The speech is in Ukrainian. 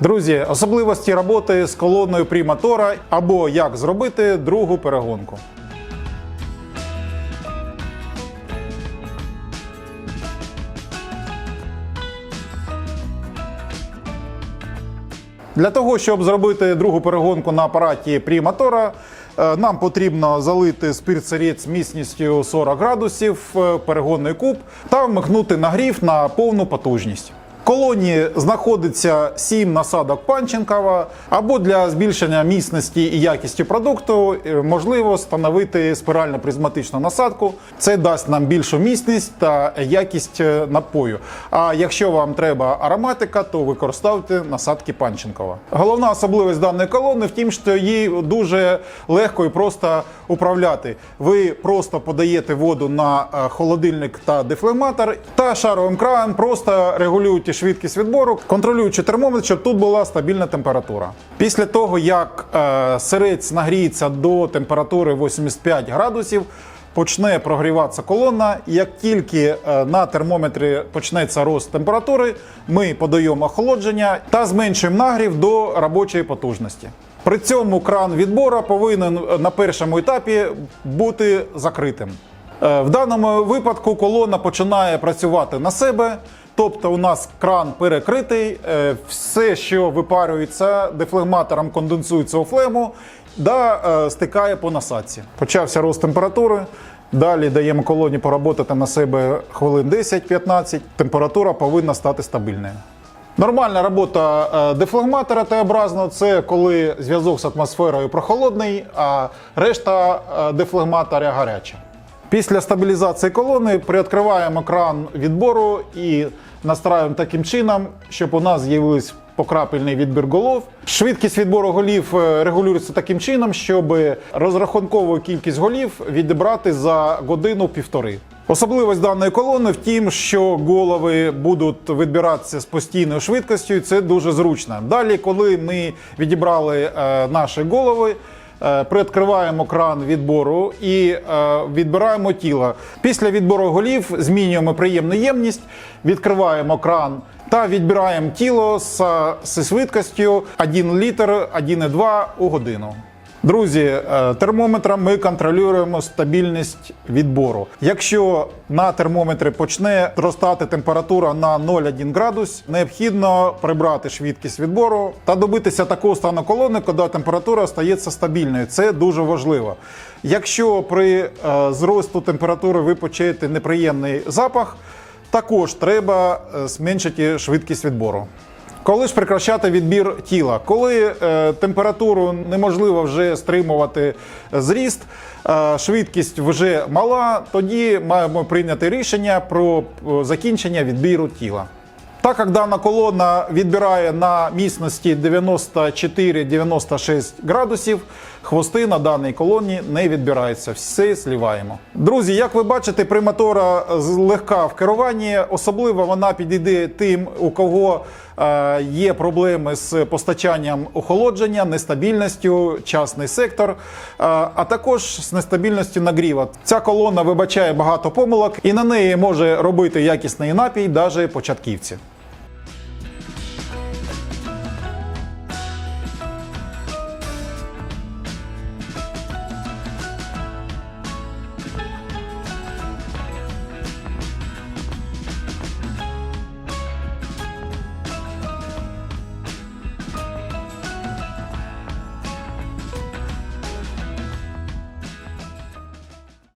Друзі, особливості роботи з колоною Primatora або як зробити другу перегонку. Для того, щоб зробити другу перегонку на апараті Primatora, е, нам потрібно залити спирт сирець міцністю 40 градусів, е, перегонний куб та вмикнути нагрів на повну потужність. В колоні знаходиться 7 насадок Панченкова, або для збільшення міцності і якості продукту е, можливо встановити спирально призматичну насадку. Це дасть нам більшу міцність та якість е, напою. А якщо вам треба ароматика, то використовуйте насадки Панченкова. Головна особливість даної колони в тім, що її дуже легко і просто управляти. Ви просто подаєте воду на е, холодильник та дефлематор та шаровим краєм просто регулюєте швидкість відбору, контролюючи термометр, щоб тут була стабільна температура. Після того, як е, сирець нагріється до температури 85 градусів, почне прогріватися колона. Як тільки е, на термометрі почнеться рост температури, ми подаємо охолодження та зменшуємо нагрів до робочої потужності. При цьому кран відбору повинен е, на першому етапі бути закритим. Е, В даному випадку колона починає працювати на себе. Тобто у нас кран перекритий, е, все, що випарюється дефлегматором, конденсується у флему, да е, стикає по насадці. Почався рост температури. Далі даємо колоні поработати на себе хвилин 10-15. Температура повинна стати стабільною. Нормальна робота дефлегматора Т-образного – це коли зв'язок з атмосферою прохолодний, а решта дефлегматора гаряча. Після стабілізації колони приоткриваємо кран відбору і настраюємо таким чином, щоб у нас з'явився покрапельний відбір голов. Швидкість відбору голів е, регулюється таким чином, щоб розрахункову кількість голів відібрати за годину-півтори. Особливість даної колони в тім, що голови будуть відбиратися з постійною швидкістю, це дуже зручно. Далі, коли ми відібрали е, наші голови, приоткриваємо кран відбору і е, відбираємо тіло. Після відбору голів змінюємо приємну ємність, відкриваємо кран та відбираємо тіло з, з швидкістю 1 літр 1,2 у годину. Друзі, е, термометром ми контролюємо стабільність відбору. Якщо на термометрі почне зростати температура на 0,1 градус, необхідно прибрати швидкість відбору та добитися такого стану колони, коли температура стається стабільною. Це дуже важливо. Якщо при е, зросту температури ви почуєте неприємний запах, також треба е, зменшити швидкість відбору. Коли ж прекращати відбір тіла? Коли е, температуру неможливо вже стримувати зріст, е, швидкість вже мала, тоді маємо прийняти рішення про е, закінчення відбіру тіла. Так як дана колона відбирає на міцності 94-96 градусів, хвости на даній колоні не відбираються, все зліваємо. Друзі, як ви бачите, приматора легка в керуванні, особливо вона підійде тим, у кого е, є проблеми з постачанням охолодження, нестабільністю, частний сектор, е, а також з нестабільністю нагріва. Ця колона вибачає багато помилок і на неї може робити якісний напій навіть початківці.